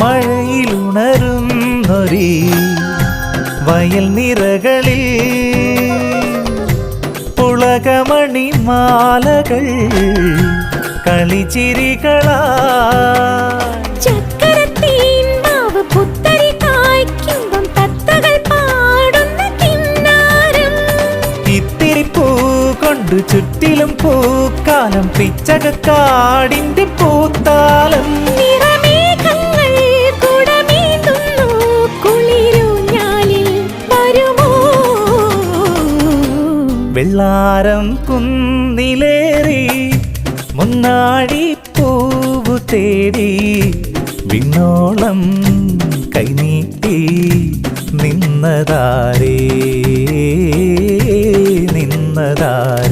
മഴയിലുണരുന്നൊരീ വയൽ നിറകളിൽ പുളകമണി മാലകൾ കളിച്ചിരികളാ കൊണ്ട് ചുറ്റിലും പൂക്കാലം പിച്ചകക്കാടിന്റെ വെള്ളാരം കുന്നിലേറി മുന്നാടി പൂവു തേടി വിണ്ണോളം കൈനീട്ടി നിന്നതാരേ നിന്നതാരേ.